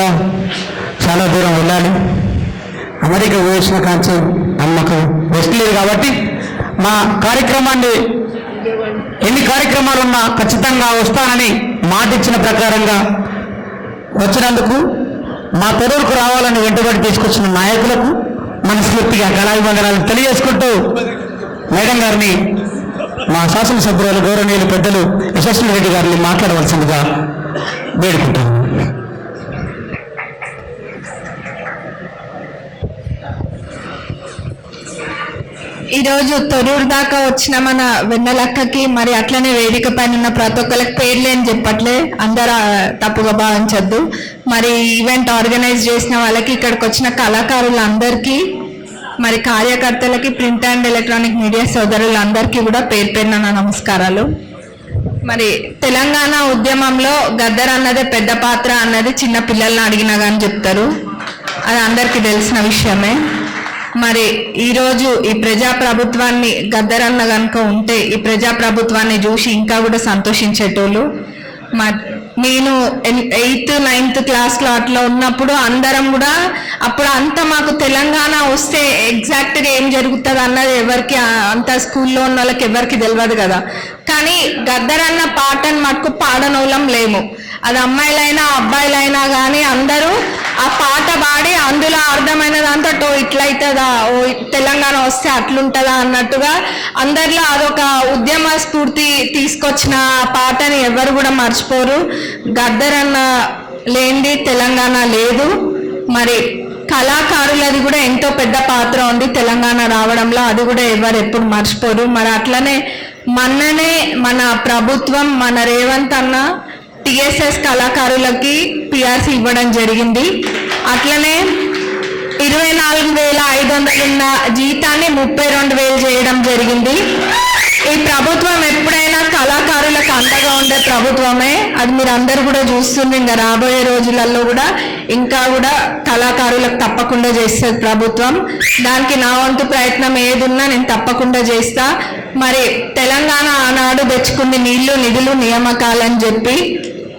కూడా చాలా దూరం వెళ్ళాలి. అమెరికా వేసిన కాంచి అమ్మకు రెస్ట్ లేదు కాబట్టి మా కార్యక్రమాన్ని ఎన్ని కార్యక్రమాలు ఉన్నా ఖచ్చితంగా వస్తానని మాట ఇచ్చిన ప్రకారంగా వచ్చినందుకు మా తొడూరుకు రావాలని వెంటబడి తీసుకొచ్చిన నాయకులకు మనస్ఫూర్తిగా కళాభివందనాలు తెలియజేసుకుంటూ మేడం గారిని మా శాసనసభ్యులు గౌరవనీయులు పెద్దలు యశస్వి రెడ్డి గారిని మాట్లాడవలసిందిగా వేడుకుంటాను ఈరోజు తొరూరు దాకా వచ్చిన మన వెన్నెలక్కకి మరి అట్లనే వేదిక పైన ఉన్న ప్రతి ఒక్కరికి పేర్లు అని చెప్పట్లే. అందరూ తప్పుగా భావించద్దు. మరి ఈవెంట్ ఆర్గనైజ్ చేసిన వాళ్ళకి ఇక్కడికి వచ్చిన కళాకారులందరికీ మరి కార్యకర్తలకి ప్రింట్ అండ్ ఎలక్ట్రానిక్ మీడియా సోదరులందరికీ కూడా పేరు పేరున నమస్కారాలు. మరి తెలంగాణ ఉద్యమంలో గద్దర్ అన్నదే పెద్ద పాత్ర అన్నది చిన్న పిల్లల్ని అడిగినా కానీ చెప్తారు. అది అందరికీ తెలిసిన విషయమే. మరి ఈరోజు ఈ ప్రజా ప్రభుత్వాన్ని గద్దరన్న కనుక ఉంటే ఈ ప్రజా ప్రభుత్వాన్ని చూసి ఇంకా కూడా సంతోషించేటోళ్ళు. మా నేను ఎయిత్ నైన్త్ క్లాస్లో అట్లా ఉన్నప్పుడు అందరం కూడా అప్పుడు అంత మాకు తెలంగాణ వస్తే ఎగ్జాక్ట్గా ఏం జరుగుతుంది అన్నది ఎవరికి అంత స్కూల్లో ఉన్న వాళ్ళకి ఎవరికి తెలియదు కదా. కానీ గద్దరన్న పాటను మటుకు పాడనోళ్ళం లేము. అది అమ్మాయిలైనా అబ్బాయిలైనా కానీ అందరూ ఆ అర్థమైన దాంతో "ఓ, అవుతుందా ఓ తెలంగాణ వస్తే అట్లుంటుందా? అన్నట్టుగా అందరిలో అదొక ఉద్యమ స్ఫూర్తి తీసుకొచ్చిన ఆ పాటని ఎవరు కూడా మర్చిపోరు. గద్దరన్న లేనిది తెలంగాణ లేదు. మరి కళాకారులది కూడా ఎంతో పెద్ద పాత్ర ఉంది తెలంగాణ రావడంలో. అది కూడా ఎవరు ఎప్పుడు మర్చిపోరు. మరి అట్లనే మొన్ననే మన ప్రభుత్వం మన రేవంత్ అన్న టిఎస్ఎస్ కళాకారులకి పిఆర్సీ ఇవ్వడం జరిగింది. అట్లనే ఇరవై నాలుగు వేల ఐదు వందలు ఉన్న జీతాన్ని ముప్పై రెండు వేలు చేయడం జరిగింది. ఈ ప్రభుత్వం ఎప్పుడైనా కళాకారులకు అండగా ఉండే ప్రభుత్వమే? అది మీరు అందరు కూడా చూస్తుంది ఇంకా రాబోయే రోజులలో కూడా ఇంకా కూడా కళాకారులకు తప్పకుండా చేస్తుంది ప్రభుత్వం. దానికి నా వంతు ప్రయత్నం ఏదున్నా నేను తప్పకుండా చేస్తా. మరి తెలంగాణ ఆనాడు తెచ్చుకుంది నీళ్ళు నిధులు నియామకాలని చెప్పి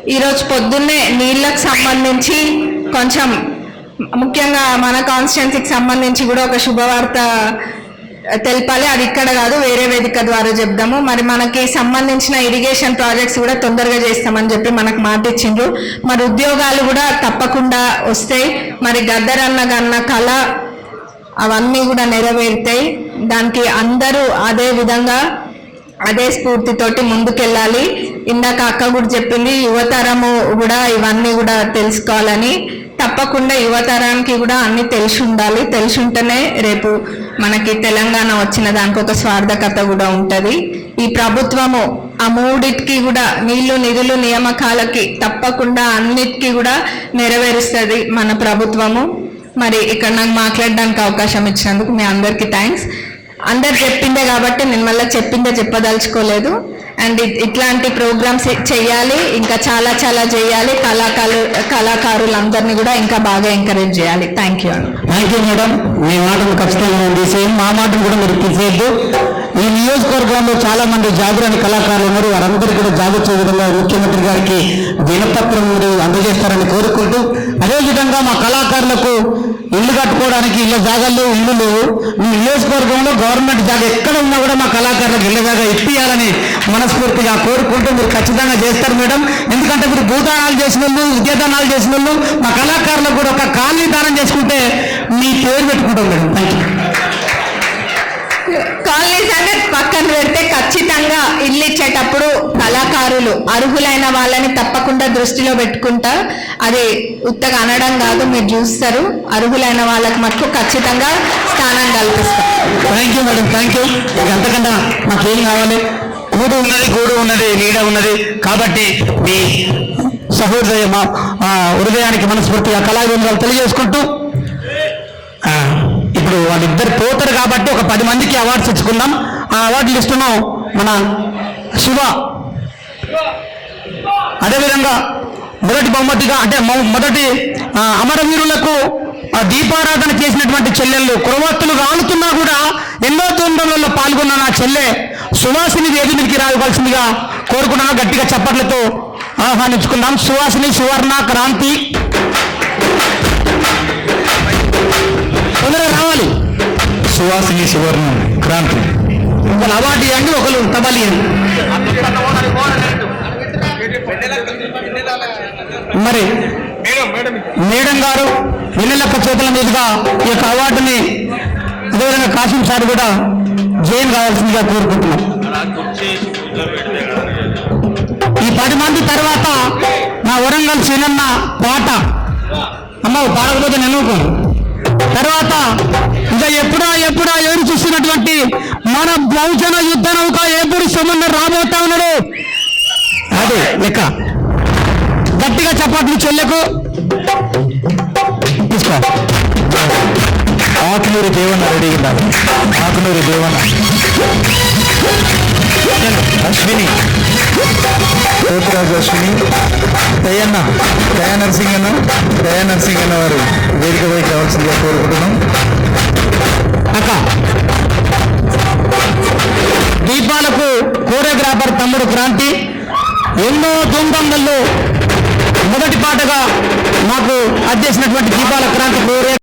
ఈరోజు పొద్దున్నే నీళ్ళకు సంబంధించి కొంచెం ముఖ్యంగా మన కాన్స్టిట్యున్సీకి సంబంధించి కూడా ఒక శుభవార్త తెలపాలి. అది ఇక్కడ కాదు వేరే వేదిక ద్వారా చెప్దాము. మరి మనకి సంబంధించిన ఇరిగేషన్ ప్రాజెక్ట్స్ కూడా తొందరగా చేస్తామని చెప్పి మనకు మాట ఇచ్చిండ్రు. మరి ఉద్యోగాలు కూడా తప్పకుండా వస్తాయి. మరి గద్దరన్న గన్న కళ అవన్నీ కూడా నెరవేరుతాయి. దానికి అందరూ అదే విధంగా అదే స్ఫూర్తితోటి ముందుకెళ్ళాలి. ఇందాక అక్క కూడా చెప్పింది యువతరము కూడా ఇవన్నీ కూడా తెలుసుకోవాలని. తప్పకుండా యువతరానికి కూడా అన్ని తెలిసి ఉండాలి తెలిసి ఉంటేనే రేపు మనకి తెలంగాణ వచ్చిన దానికి ఒక స్వార్థకత కూడా ఉంటుంది. ఈ ప్రభుత్వము ఆ మూడిటికి కూడా నీళ్ళు నిధులు నియామకాలకి తప్పకుండా అన్నిటికీ కూడా నెరవేరుస్తుంది మన ప్రభుత్వము. మరి ఇక్కడ నాకు మాట్లాడడానికి అవకాశం ఇచ్చినందుకు మీ అందరికీ థ్యాంక్స్ అందరు చెప్పిందే కాబట్టి నేను మళ్ళీ చెప్పిందే చెప్పదలుచుకోలేదు. అండ్ ఇట్లాంటి ప్రోగ్రామ్స్ చేయాలి ఇంకా చాలా చాలా చేయాలి. కళాకారు కళాకారులందరినీ కూడా ఇంకా బాగా ఎంకరేజ్ చేయాలి. Thank you thank you madam మీ మాటను ఖచ్చితంగా ఉంది సేమ్ మా మాటను కూడా మీరు తీసేయద్దు. ఈ నియోజకవర్గంలో చాలా మంది జాగరణ కళాకారులు ఉన్నారు. వారందరూ కూడా జాగ్రత్త విధంగా ముఖ్యమంత్రి గారికి దినపత్రం మీరు అందజేస్తారని కోరుకుంటూ అదేవిధంగా మా కళాకారులకు ఇల్లు కట్టుకోవడానికి ఇళ్ళ జాగాలు ఇల్లు లేవు. మీ నియోజకవర్గంలో గవర్నమెంట్ జాగా ఎక్కడ ఉన్నా కూడా మా కళాకారులకు ఇళ్ళ జాగా ఇప్పియాలని మనస్ఫూర్తిగా కోరుకుంటూ మీరు ఖచ్చితంగా చేస్తారు మేడం. ఎందుకంటే మీరు భూదానాలు చేసిన వాళ్ళు విద్యాదానాలు చేసిన వాళ్ళు మా కళాకారులకు కూడా ఒక ఖాళీ దానం చేసుకుంటే మీ పేరు పెట్టుకుంటాం మేడం. థ్యాంక్ యూ కాలనీస్ అంటే పక్కన పెడితే ఖచ్చితంగా ఇల్లు ఇచ్చేటప్పుడు కళాకారులు అర్హులైన వాళ్ళని తప్పకుండా దృష్టిలో పెట్టుకుంటా అది ఉత్తగా అనడం కాదు మీరు చూస్తారు. అర్హులైన వాళ్ళకి మటుకు ఖచ్చితంగా స్థానం కల్పిస్తాం thank you madam thank you అంతకన్నా మాకేం కావాలి? కూడు ఉన్నది గూడు ఉన్నది నీడ ఉన్నది. కాబట్టి మీ సహోదయ మా ఆ, హృదయానికి మనస్ఫూర్తిగా కళాభివందనాలు తెలియజేసుకుంటూ ఇప్పుడు వాళ్ళిద్దరు పోతారు కాబట్టి ఒక పది మందికి అవార్డ్స్ ఇచ్చుకుందాం. ఆ అవార్డు లిస్టును మన శివ అదేవిధంగా మొదటి బహుమతిగా అంటే మొ- మొదటి అమరవీరులకు ఆ, దీపారాధన చేసినటువంటి చెల్లెళ్ళు కురవత్తులు రాలుతున్నా కూడా ఎన్నో తొందరలలో పాల్గొన్న నా చెల్లె సువాసిని వేది మీదకి రావాల్సిందిగా కోరుకున్నాను గట్టిగా చప్పట్లతో ఆహ్వానించుకుందాం. సువాసిని సువర్ణ క్రాంతి. తొందరగా రావాలి. సువాసిని సువర్ణం క్రాంతి. ఒకరు అవార్డు ఇవ్వండి ఒకరు తబలి మరి మేడం గారు వెన్నెలక్క చేతుల మీదుగా ఈ యొక్క అవార్డుని అదేవిధంగా కాసిం సార్ కూడా జైలు కావాల్సిందిగా కోరుకుంటున్నాం? ఈ పది మంది తర్వాత నా వరంగల్ చిన్న పాట. అమ్మ పాడకపోతే నిలవకూడదు తర్వాత ఇక ఎప్పుడా ఎప్పుడా ఎదురు చూస్తున్నటువంటి మన బహుజన యుద్ధ నౌక ఎప్పుడు సుమన్న రాబోతా ఉన్నాడు. అదే లెక్క. గట్టిగా చప్పట్లు చెల్లెకు. తీసుకో. ఆకునూరు దేవన్న రెడీ ఉన్నారు ఆకునూరు దేవన్న అశ్విని. అశ్విని. దయన్న దయా నరసింగ్ అన్న. దయా నరసింగ్ అన్న వారు వేదిక పైకి రావాల్సిందిగా కోరుకుంటున్నాం. అక్క దీపాలకు కోరియోగ్రాఫర్ తమ్ముడు క్రాంతి. ఎన్నో ధూమ్ధాంలలో మొదటి పాటగా మాకు అధ్యక్షినటువంటి దీపాల క్రాంతి కోరే